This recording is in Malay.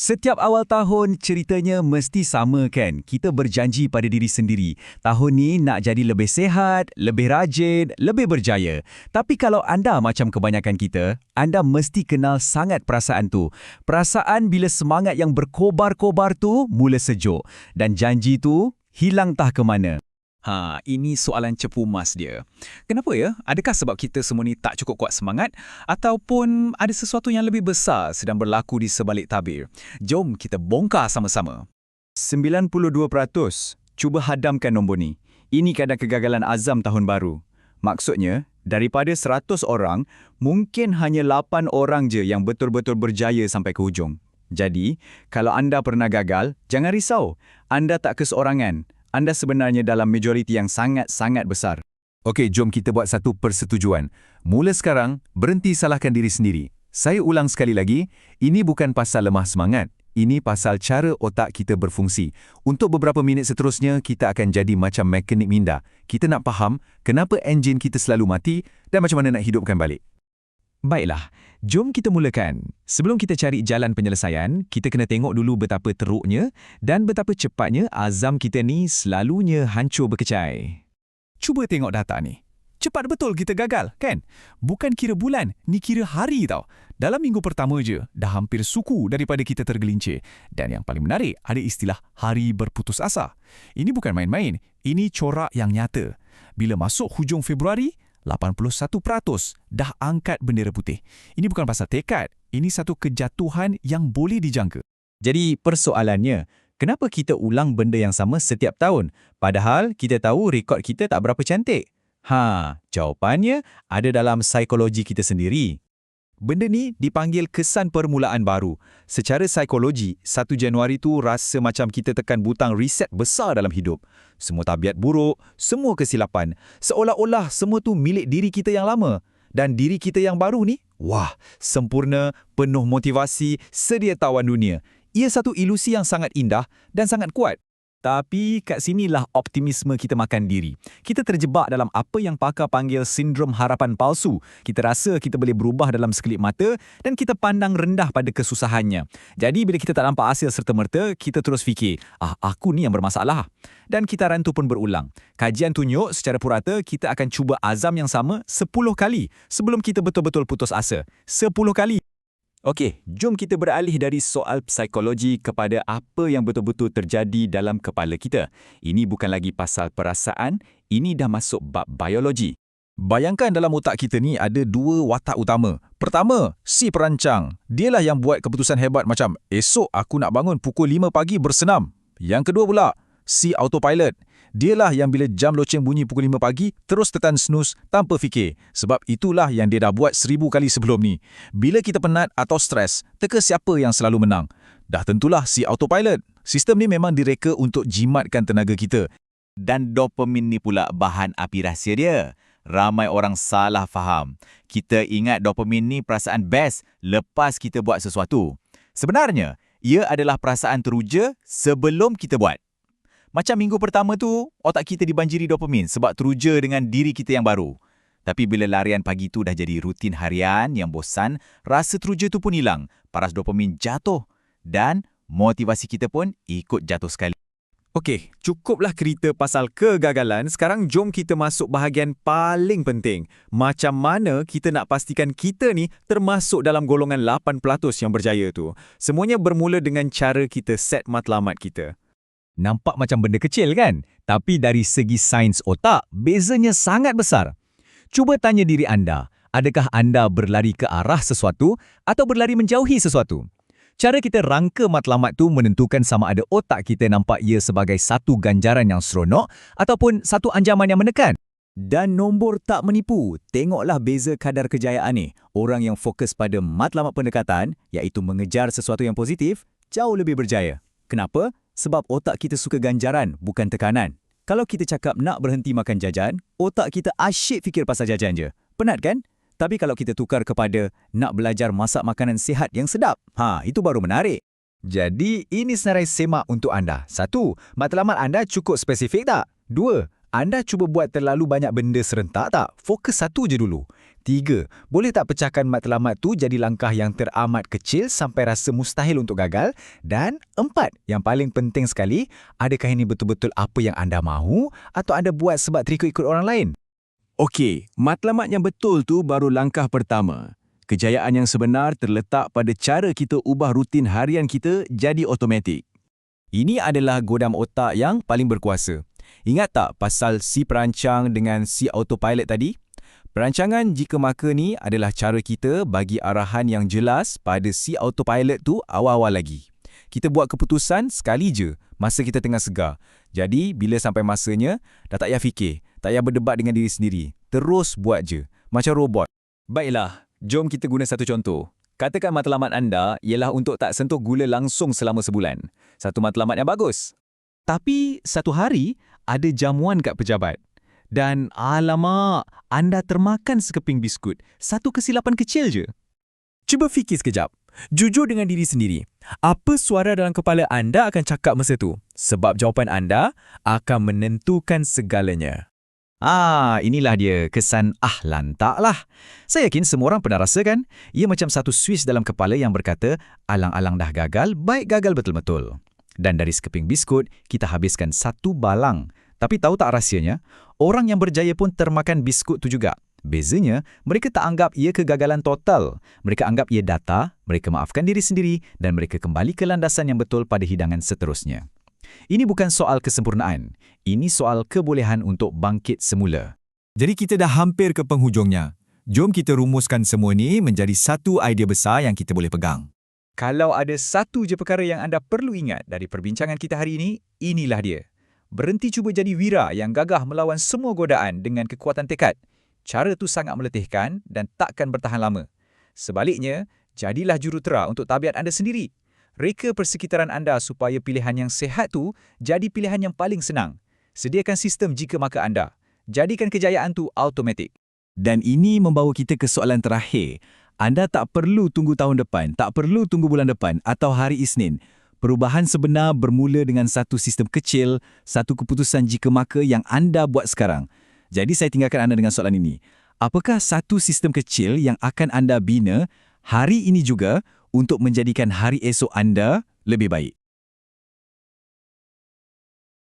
Setiap awal tahun ceritanya mesti sama kan? Kita berjanji pada diri sendiri. Tahun ni nak jadi lebih sehat, lebih rajin, lebih berjaya. Tapi kalau anda macam kebanyakan kita, anda mesti kenal sangat perasaan tu. Perasaan bila semangat yang berkobar-kobar tu mula sejuk. Dan janji tu hilang tah ke mana. Ha, ini soalan cepu mas dia. Kenapa ya? Adakah sebab kita semua ni tak cukup kuat semangat ataupun ada sesuatu yang lebih besar sedang berlaku di sebalik tabir? Jom kita bongkar sama-sama. 92%. Cuba hadamkan nombor ni. Ini kadar kegagalan azam tahun baru. Maksudnya, daripada 100 orang, mungkin hanya 8 orang je yang betul-betul berjaya sampai ke hujung. Jadi, kalau anda pernah gagal, jangan risau. Anda tak keseorangan anda sebenarnya dalam majoriti yang sangat-sangat besar. Okey, jom kita buat satu persetujuan. Mula sekarang, berhenti salahkan diri sendiri. Saya ulang sekali lagi, ini bukan pasal lemah semangat. Ini pasal cara otak kita berfungsi. Untuk beberapa minit seterusnya, kita akan jadi macam mekanik minda. Kita nak faham kenapa enjin kita selalu mati dan macam mana nak hidupkan balik. Baiklah, jom kita mulakan. Sebelum kita cari jalan penyelesaian, kita kena tengok dulu betapa teruknya dan betapa cepatnya azam kita ni selalunya hancur berkecai. Cuba tengok data ni. Cepat betul kita gagal, kan? Bukan kira bulan, ni kira hari tau. Dalam minggu pertama je, dah hampir suku daripada kita tergelincir. Dan yang paling menarik, ada istilah hari berputus asa. Ini bukan main-main, ini corak yang nyata. Bila masuk hujung Februari, 81% dah angkat bendera putih. Ini bukan pasal tekad, ini satu kejatuhan yang boleh dijangka. Jadi persoalannya, kenapa kita ulang benda yang sama setiap tahun? Padahal kita tahu rekod kita tak berapa cantik. Ha, jawapannya ada dalam psikologi kita sendiri. Benda ni dipanggil kesan permulaan baru. Secara psikologi, 1 Januari tu rasa macam kita tekan butang reset besar dalam hidup. Semua tabiat buruk, semua kesilapan. Seolah-olah semua tu milik diri kita yang lama. Dan diri kita yang baru ni, wah, sempurna, penuh motivasi, sedia tawan dunia. Ia satu ilusi yang sangat indah dan sangat kuat. Tapi kat sinilah optimisme kita makan diri. Kita terjebak dalam apa yang pakar panggil sindrom harapan palsu. Kita rasa kita boleh berubah dalam sekelip mata dan kita pandang rendah pada kesusahannya. Jadi bila kita tak nampak hasil serta-merta, kita terus fikir, ah aku ni yang bermasalah. Dan kita rantu pun berulang. Kajian tunjuk secara purata kita akan cuba azam yang sama 10 kali sebelum kita betul-betul putus asa. 10 kali. Okey, jom kita beralih dari soal psikologi kepada apa yang betul-betul terjadi dalam kepala kita. Ini bukan lagi pasal perasaan, ini dah masuk bab biologi. Bayangkan dalam otak kita ni ada dua watak utama. Pertama, si perancang. Dialah yang buat keputusan hebat macam, esok aku nak bangun pukul 5 pagi bersenam. Yang kedua pula, si autopilot. Dialah yang bila jam loceng bunyi pukul 5 pagi, terus tekan snooze tanpa fikir. Sebab itulah yang dia dah buat seribu kali sebelum ni. Bila kita penat atau stres, teka siapa yang selalu menang. Dah tentulah si autopilot. Sistem ni memang direka untuk jimatkan tenaga kita. Dan dopamin ni pula bahan api rahsia dia. Ramai orang salah faham. Kita ingat dopamin ni perasaan best lepas kita buat sesuatu. Sebenarnya, ia adalah perasaan teruja sebelum kita buat. Macam minggu pertama tu, otak kita dibanjiri dopamin sebab teruja dengan diri kita yang baru. Tapi bila larian pagi tu dah jadi rutin harian yang bosan, rasa teruja tu pun hilang, paras dopamin jatuh dan motivasi kita pun ikut jatuh sekali. Okey, cukuplah cerita pasal kegagalan. Sekarang jom kita masuk bahagian paling penting. Macam mana kita nak pastikan kita ni termasuk dalam golongan 8% yang berjaya tu. Semuanya bermula dengan cara kita set matlamat kita. Nampak macam benda kecil kan? Tapi dari segi sains otak, bezanya sangat besar. Cuba tanya diri anda, adakah anda berlari ke arah sesuatu atau berlari menjauhi sesuatu? Cara kita rangka matlamat tu menentukan sama ada otak kita nampak ia sebagai satu ganjaran yang seronok ataupun satu anjaman yang menekan. Dan nombor tak menipu, tengoklah beza kadar kejayaan ni. Orang yang fokus pada matlamat pendekatan, iaitu mengejar sesuatu yang positif, jauh lebih berjaya. Kenapa? Sebab otak kita suka ganjaran, bukan tekanan. Kalau kita cakap nak berhenti makan jajan, otak kita asyik fikir pasal jajan je. Penat kan? Tapi kalau kita tukar kepada nak belajar masak makanan sihat yang sedap, ha, itu baru menarik. Jadi, ini senarai semak untuk anda. Satu, matlamat anda cukup spesifik tak? Dua, anda cuba buat terlalu banyak benda serentak tak? Fokus satu je dulu. Tiga, boleh tak pecahkan matlamat tu jadi langkah yang teramat kecil sampai rasa mustahil untuk gagal? Dan empat, yang paling penting sekali, adakah ini betul-betul apa yang anda mahu atau anda buat sebab terikut ikut orang lain? Okey, matlamat yang betul tu baru langkah pertama. Kejayaan yang sebenar terletak pada cara kita ubah rutin harian kita jadi automatik. Ini adalah godam otak yang paling berkuasa. Ingat tak pasal si perancang dengan si autopilot tadi? Perancangan jika maka ni adalah cara kita bagi arahan yang jelas pada si autopilot tu awal-awal lagi. Kita buat keputusan sekali je masa kita tengah segar. Jadi, bila sampai masanya, dah tak payah fikir, tak payah berdebat dengan diri sendiri. Terus buat je, macam robot. Baiklah, jom kita guna satu contoh. Katakan matlamat anda ialah untuk tak sentuh gula langsung selama sebulan. Satu matlamat yang bagus. Tapi satu hari, ada jamuan kat pejabat. Dan alamak, anda termakan sekeping biskut. Satu kesilapan kecil je. Cuba fikir sekejap. Jujur dengan diri sendiri. Apa suara dalam kepala anda akan cakap masa tu? Sebab jawapan anda akan menentukan segalanya. Ah, inilah dia kesan ah lantak lah. Saya yakin semua orang pernah rasa kan? Ia macam satu switch dalam kepala yang berkata, alang-alang dah gagal, baik gagal betul-betul. Dan dari sekeping biskut, kita habiskan satu balang. Tapi tahu tak rahsianya? Orang yang berjaya pun termakan biskut tu juga. Bezanya, mereka tak anggap ia kegagalan total. Mereka anggap ia data, mereka maafkan diri sendiri dan mereka kembali ke landasan yang betul pada hidangan seterusnya. Ini bukan soal kesempurnaan. Ini soal kebolehan untuk bangkit semula. Jadi kita dah hampir ke penghujungnya. Jom kita rumuskan semua ni menjadi satu idea besar yang kita boleh pegang. Kalau ada satu je perkara yang anda perlu ingat dari perbincangan kita hari ini, inilah dia. Berhenti cuba jadi wira yang gagah melawan semua godaan dengan kekuatan tekad. Cara tu sangat meletihkan dan takkan bertahan lama. Sebaliknya, jadilah jurutera untuk tabiat anda sendiri. Reka persekitaran anda supaya pilihan yang sehat tu jadi pilihan yang paling senang. Sediakan sistem jika maka anda. Jadikan kejayaan tu automatik. Dan ini membawa kita ke soalan terakhir. Anda tak perlu tunggu tahun depan, tak perlu tunggu bulan depan atau hari Isnin. Perubahan sebenar bermula dengan satu sistem kecil, satu keputusan jika maka yang anda buat sekarang. Jadi saya tinggalkan anda dengan soalan ini. Apakah satu sistem kecil yang akan anda bina hari ini juga untuk menjadikan hari esok anda lebih baik?